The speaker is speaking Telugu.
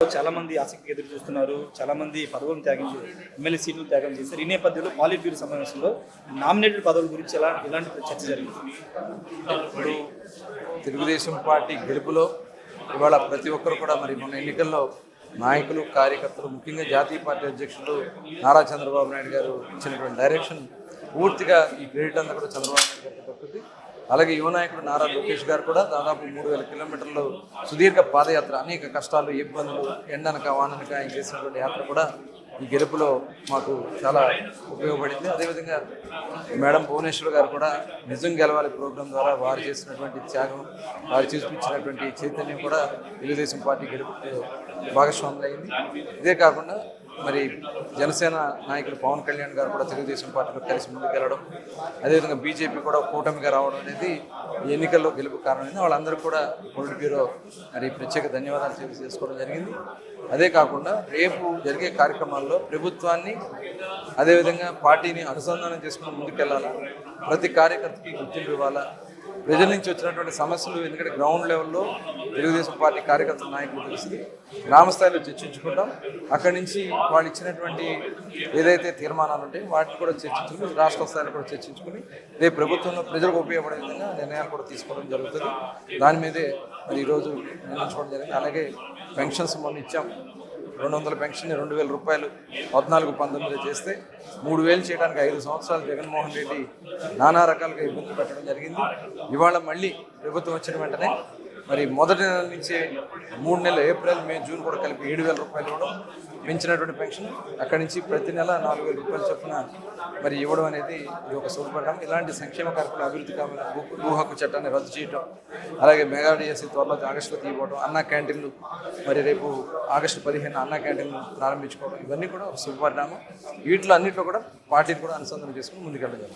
చాలా మంది ఆసక్తి ఎదురు చూస్తున్నారు. చాలా మంది పదవులను త్యాగం ఎమ్మెల్యే సీట్లు త్యాగం చేశారు. ఈ నేపథ్యంలో పాలిట్ బ్యూరో సమావేశంలో నామినేటెడ్ పదవుల గురించి ఎలా ఎలాంటి చర్చ జరిగింది? ఇప్పుడు తెలుగుదేశం పార్టీ గెలుపులో ఇవాళ ప్రతి ఒక్కరు కూడా మరి మొన్న ఎన్నికల్లో నాయకులు కార్యకర్తలు ముఖ్యంగా జాతీయ పార్టీ అధ్యక్షులు నారా చంద్రబాబు నాయుడు గారు ఇచ్చినటువంటి డైరెక్షన్ పూర్తిగా ఈ క్రెడిట్ అంతా కూడా చంద్రబాబు నాయుడు గారికి దక్కుతుంది అలాగే యువ నాయకుడు నారా లోకేష్ గారు కూడా దాదాపు మూడు వేల కిలోమీటర్లు సుదీర్ఘ పాదయాత్ర అనేక కష్టాలు ఇబ్బందులు ఎండనక వాననక ఆయన చేసినటువంటి యాత్ర కూడా ఈ గెలుపులో మాకు చాలా ఉపయోగపడింది. అదేవిధంగా మేడం భువనేశ్వర్ గారు కూడా నిజం గెలవాలి ప్రోగ్రాం ద్వారా వారు చేసినటువంటి త్యాగం వారు చూపించినటువంటి చైతన్యం కూడా తెలుగుదేశం పార్టీ గెలుపు భాగస్వాములు అయింది ఇదే కాకుండా మరి జనసేన నాయకుడు పవన్ కళ్యాణ్ గారు కూడా తెలుగుదేశం పార్టీలో కలిసి ముందుకెళ్ళడం అదేవిధంగా బీజేపీ కూడా కూటమిగా రావడం అనేది ఈ ఎన్నికల్లో గెలుపు కారణమైంది. వాళ్ళందరూ కూడా పొలిట్ బ్యూరో మరి ప్రత్యేక ధన్యవాదాలు తెలియజేసుకోవడం జరిగింది. అదే కాకుండా రేపు జరిగే కార్యక్రమాల్లో ప్రభుత్వాన్ని అదేవిధంగా పార్టీని అనుసంధానం చేసుకుని ముందుకెళ్ళాలా ప్రతి కార్యకర్తకి గుర్తింపు ఇవ్వాలా ప్రజల నుంచి వచ్చినటువంటి సమస్యలు ఎందుకంటే గ్రౌండ్ లెవెల్లో తెలుగుదేశం పార్టీ కార్యకర్తల నాయకులు కలిసి గ్రామ స్థాయిలో చర్చించుకుంటాం. అక్కడి నుంచి వాళ్ళు ఇచ్చినటువంటి ఏదైతే తీర్మానాలు ఉంటాయి వాటిని కూడా చర్చించుకుని రాష్ట్ర స్థాయిలో కూడా చర్చించుకుని రేపు ప్రభుత్వంలో ప్రజలకు ఉపయోగపడే విధంగా నిర్ణయాలు కూడా తీసుకోవడం జరుగుతుంది. దాని మీదే మరి ఈరోజు నిర్ణయించుకోవడం జరిగింది. అలాగే పెన్షన్స్ మొన్న ఇచ్చాం. రెండు వందల పెన్షన్ రెండు వేల రూపాయలు పద్నాలుగు పంతొమ్మిది చేస్తే మూడు వేలు చేయడానికి ఐదు సంవత్సరాలు జగన్మోహన్ రెడ్డి నానా రకాలుగా ఇబ్బందులు పెట్టడం జరిగింది. ఇవాళ మళ్ళీ ప్రభుత్వం వచ్చిన వెంటనే మరి మొదటి నెల నుంచి మూడు నెలలు ఏప్రిల్ మే జూన్ కూడా కలిపి ఏడు వేల రూపాయలు ఇవ్వడం పెంచినటువంటి పెన్షన్. అక్కడి నుంచి ప్రతి నెల నాలుగు వేల రూపాయలు చొప్పున మరి ఇవ్వడం అనేది ఇది ఒక శుభపరిణామం. ఇలాంటి సంక్షేమ కార్యక్రమాలు అభివృద్ధి కావాలి భూ హక్కు చట్టాన్ని రద్దు చేయటం అలాగే మెగా డిఎస్సి త్వరలో ఆగస్టులో తీయబోవడం అన్న క్యాంటీన్లు మరి రేపు ఆగస్టు పదిహేను అన్నా క్యాంటీన్లు ప్రారంభించుకోవడం ఇవన్నీ కూడా ఒక శుభపరిణామం. వీటిలో అన్నింటిలో కూడా పార్టీని కూడా అనుసంధానం చేసుకుని ముందుకెళ్ళగలం